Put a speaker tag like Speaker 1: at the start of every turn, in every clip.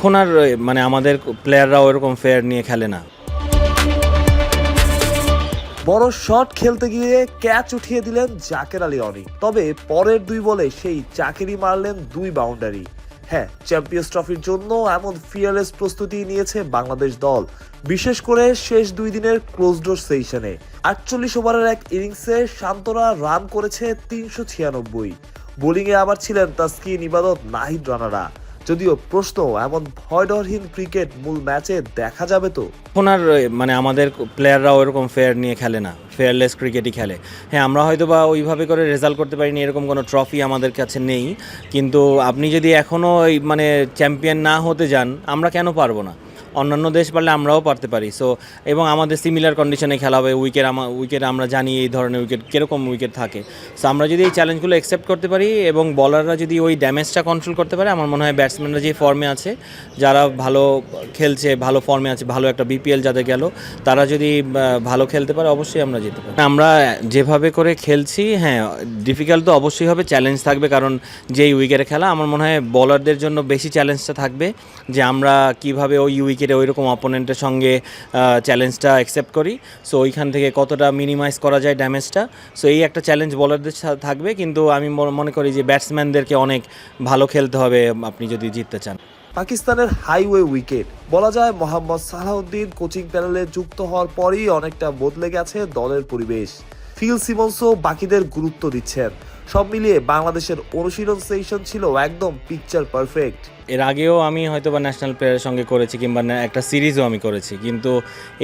Speaker 1: এখন আর মানে আমাদের প্লেয়াররা ওরকম ফেয়ার নিয়ে খেলে না।
Speaker 2: বড় শট খেলতে গিয়ে ক্যাচ উঠিয়ে দিলেন জাকের আলী অনিক তবে পরের দুই বলে সেই চাকেরই মারলেন দুই বাউন্ডারি হ্যাঁ চ্যাম্পিয়ন্স ট্রফির জন্য এমন ফিয়ারলেস প্রস্তুতি নিয়েছে বাংলাদেশ দল, বিশেষ করে শেষ দুই দিনের ক্লোজ ডোর সেশনে আটচল্লিশ ওভারের এক ইনিংসে শান্তরা রান করেছে তিনশো ছিয়ানব্বই। বোলিংয়ে আবার ছিলেন তাস্কিন ইবাদত নাহিদ রানারা। যদিও প্রশ্ন, এমন ভয়ডরহীন ক্রিকেট মূল ম্যাচে দেখা যাবে তো?
Speaker 1: ওনার মানে আমাদের প্লেয়াররা ওরকম ফেয়ার নিয়ে খেলে না, ফেয়ারলেস ক্রিকেটই খেলে। হ্যাঁ আমরা হয়তো বা ওইভাবে করে রেজাল্ট করতে পারিনি, এরকম কোনো ট্রফি আমাদের কাছে নেই। কিন্তু আপনি যদি এখনও মানে চ্যাম্পিয়ন না হতে যান, আমরা কেন পারব না? অন্যান্য দেশ পারলে আমরাও পারতে পারি। সো এবং আমাদের সিমিলার কন্ডিশনে খেলা হবে উইকেট আমার উইকেট আমরা জানি এই ধরনের উইকেট কীরকম উইকেট থাকে। সো আমরা যদি এই চ্যালেঞ্জগুলো অ্যাকসেপ্ট করতে পারি এবং বলাররা যদি ওই ড্যামেজটা কন্ট্রোল করতে পারে, আমার মনে হয় ব্যাটসম্যানরা যে ফর্মে আছে, যারা ভালো খেলছে, ভালো ফর্মে আছে, ভালো একটা বিপিএল যাদের গেল, তারা যদি ভালো খেলতে পারে, অবশ্যই আমরা যেতে পারি। আমরা যেভাবে করে খেলছি হ্যাঁ ডিফিকাল্ট তো অবশ্যই হবে চ্যালেঞ্জ থাকবে, কারণ যেই উইকেটে খেলা, আমার মনে হয় বলারদের জন্য বেশি চ্যালেঞ্জটা থাকবে, যে আমরা কীভাবে ওই উইকেটে ওই রকম অপোনেন্টের সঙ্গে চ্যালেঞ্জটা অ্যাকসেপ্ট করি। সো ওইখান থেকে কতটা মিনিমাইজ করা যায় ড্যামেজটা সো এই একটা চ্যালেঞ্জ বলারদের থাকবে। কিন্তু আমি মনে করি যে ব্যাটসম্যানদেরকে অনেক ভালো খেলতে হবে, আপনি যদি জিততে চান।
Speaker 2: পাকিস্তানের হাইওয়ে উইকেট বলা যায় মোহাম্মদ সালাউদ্দিন কোচিং প্যানেলে যুক্ত হওয়ার পরই অনেকটা বদলে গেছে দলের পরিবেশ। ফিল সিমন্সও বাকিদের গুরুত্ব দিচ্ছেন। সব মিলিয়ে বাংলাদেশের অনুশীলন সেশন ছিল একদম পিকচার পারফেক্ট
Speaker 1: এর আগেও আমি হয়তো বা ন্যাশনাল প্লেয়ারের সঙ্গে করেছি কিংবা একটা সিরিজও আমি করেছি। কিন্তু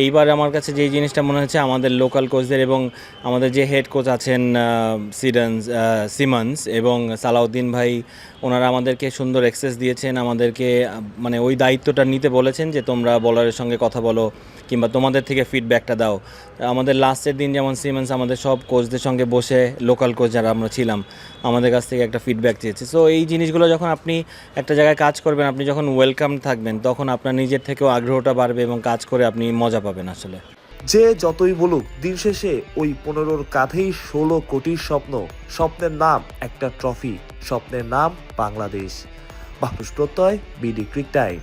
Speaker 1: এইবার আমার কাছে যেই জিনিসটা মনে হচ্ছে, আমাদের লোকাল কোচদের এবং আমাদের যে হেড কোচ আছেন সিডন্স সিমন্স এবং সালাউদ্দিন ভাই, ওনারা আমাদেরকে সুন্দর এক্সেস দিয়েছেন, আমাদেরকে মানে ওই দায়িত্বটা নিতে বলেছেন যে তোমরা বলারের সঙ্গে কথা বলো কিংবা তোমাদের থেকে ফিডব্যাকটা দাও। আমাদের লাস্টের দিন যেমন সিমেন্স আমাদের সব কোচদের সঙ্গে বসে লোকাল কোচ যারা আমরা ছিলাম, আমাদের কাছ থেকে একটা ফিডব্যাক চেয়েছে। সো এই জিনিসগুলো যখন আপনি একটা জায়গায় কাজ করবেন, আপনি যখন ওয়েলকাম থাকবেন, তখন আপনার নিজের থেকেও আগ্রহটা বাড়বে এবং কাজ করে আপনি মজা পাবেন আসলে।
Speaker 2: যে যতই বলুক, দিন শেষে ওই পনেরোর কাঁধেই ষোলো কোটির স্বপ্ন, স্বপ্নের নাম একটা ট্রফি স্বপ্নের নাম বাংলাদেশ। বাহুস প্রত্যয় বিডি ক্রিক টাইম